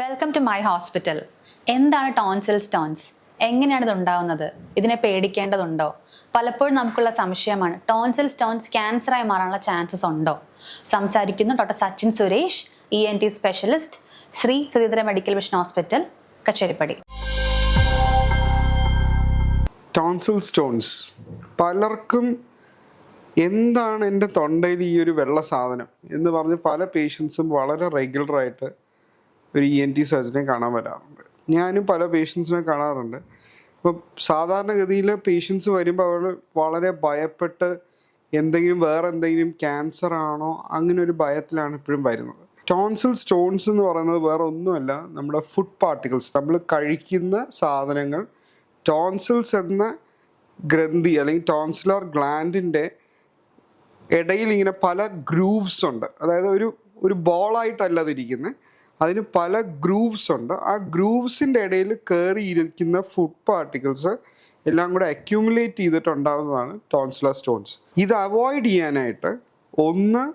Welcome to my hospital എന്താണ് tonsil stones എങ്ങനെയാണ് ഇത് ഉണ്ടാവുന്നത്? ഇതിനെ പേടിക്കേണ്ടതുണ്ടോ? പലപ്പോഴും നമുക്കുള്ള സംശയമാണ് ടോൺസിൽ സ്റ്റോൺസ് ക്യാൻസറായി മാറാനുള്ള ചാൻസസ് ഉണ്ടോ? സംസാരിക്കുന്നു doctor Sachin Suresh E N T specialist Sree Sudheendra medical mission hospital Kacheripady. Tonsil stones പലർക്കും എന്താണ് എന്റെ തൊണ്ടയിൽ ഈ ഒരു വെള്ള സാധനം എന്ന് പറഞ്ഞ് പല പേഷ്യൻസും വളരെ റെഗുലറായിട്ട് ഒരു ഇ എൻ ടി സർജനെ കാണാൻ വരാറുണ്ട്. ഞാനും പല പേഷ്യൻസിനെ കാണാറുണ്ട്. അപ്പോൾ സാധാരണഗതിയിൽ പേഷ്യൻസ് വരുമ്പോൾ അവർ വളരെ ഭയപ്പെട്ട് എന്തെങ്കിലും വേറെ എന്തെങ്കിലും ക്യാൻസർ ആണോ അങ്ങനെ ഒരു ഭയത്തിലാണ് ഇപ്പോഴും വരുന്നത്. ടോൺസിൽ സ്റ്റോൺസ് എന്ന് പറയുന്നത് വേറെ ഒന്നുമല്ല നമ്മുടെ ഫുഡ് പാർട്ടിക്കിൾസ് നമ്മൾ കഴിക്കുന്ന സാധനങ്ങൾ ടോൺസിൽസ് എന്ന ഗ്രന്ഥി അല്ലെങ്കിൽ ടോൺസിലർ ഗ്ലാൻഡിന്റെ ഇടയിൽ ഇങ്ങനെ പല ഗ്രൂവ്സ് ഉണ്ട്. അതായത് ഒരു ഒരു ബോളായിട്ടല്ല അതിരിക്കുന്നത് അതിന് പല ഗ്രൂവ്സ് ഉണ്ട്. ആ ഗ്രൂവ്സിന്റെ ഇടയിൽ കയറി ഇരിക്കുന്ന ഫുഡ് പാർട്ടിക്കിൾസ് എല്ലാം കൂടെ അക്യൂമുലേറ്റ് ചെയ്തിട്ടുണ്ടാകുന്നതാണ് ടോൺസില സ്റ്റോൺസ്. ഇത് അവോയ്ഡ് ചെയ്യാനായിട്ട് ഒന്ന്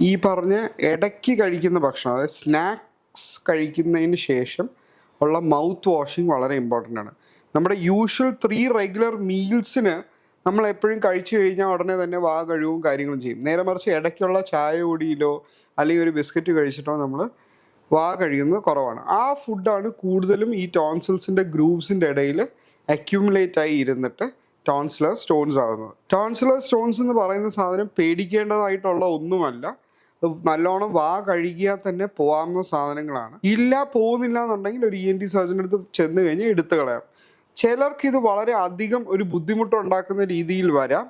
ഈ പറഞ്ഞ ഇടയ്ക്ക് കഴിക്കുന്ന ഭക്ഷണം അതായത് സ്നാക്സ് കഴിക്കുന്നതിന് ശേഷം ഉള്ള മൗത്ത് വാഷിംഗ് വളരെ ഇമ്പോർട്ടന്റ് ആണ്. നമ്മുടെ യൂഷ്വൽ ത്രീ റെഗുലർ മീൽസിന് നമ്മൾ എപ്പോഴും കഴിച്ചു കഴിഞ്ഞാൽ ഉടനെ തന്നെ വാ കഴിവും കാര്യങ്ങളും ചെയ്യും. നേരെ മറിച്ച് ഇടയ്ക്കുള്ള ചായ കുടിയിലോ അല്ലെങ്കിൽ ഒരു ബിസ്ക്കറ്റ് കഴിച്ചിട്ടോ നമ്മൾ വാ കഴിയുന്നത് കുറവാണ്. ആ ഫുഡാണ് കൂടുതലും ഈ ടോൺസിൽസിന്റെ ഗ്രൂപ്പ്സിന്റെ ഇടയിൽ അക്യൂമുലേറ്റ് ആയി ഇരുന്നിട്ട് ടോൺസിലർ സ്റ്റോൺസ് ആകുന്നത് ടോൺസിലർ സ്റ്റോൺസ് എന്ന് പറയുന്ന സാധനം പേടിക്കേണ്ടതായിട്ടുള്ള ഒന്നുമല്ല. നല്ലോണം വാ കഴുകിയാൽ തന്നെ പോകാവുന്ന സാധനങ്ങളാണ്. ഇല്ല പോകുന്നില്ല എന്നുണ്ടെങ്കിൽ ഒരു ഇ എൻ ടി സർജന്റെ അടുത്ത് ചെന്ന് കഴിഞ്ഞാൽ എടുത്തു കളയാം. ചിലർക്ക് ഇത് വളരെ അധികം ഒരു ബുദ്ധിമുട്ടുണ്ടാക്കുന്ന രീതിയിൽ വരാം.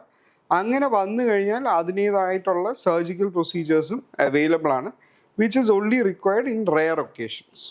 അങ്ങനെ വന്നു കഴിഞ്ഞാൽ അതിന്റേതായിട്ടുള്ള സർജിക്കൽ പ്രൊസീജിയേഴ്സും അവൈലബിൾ ആണ് which is only required in rare occasions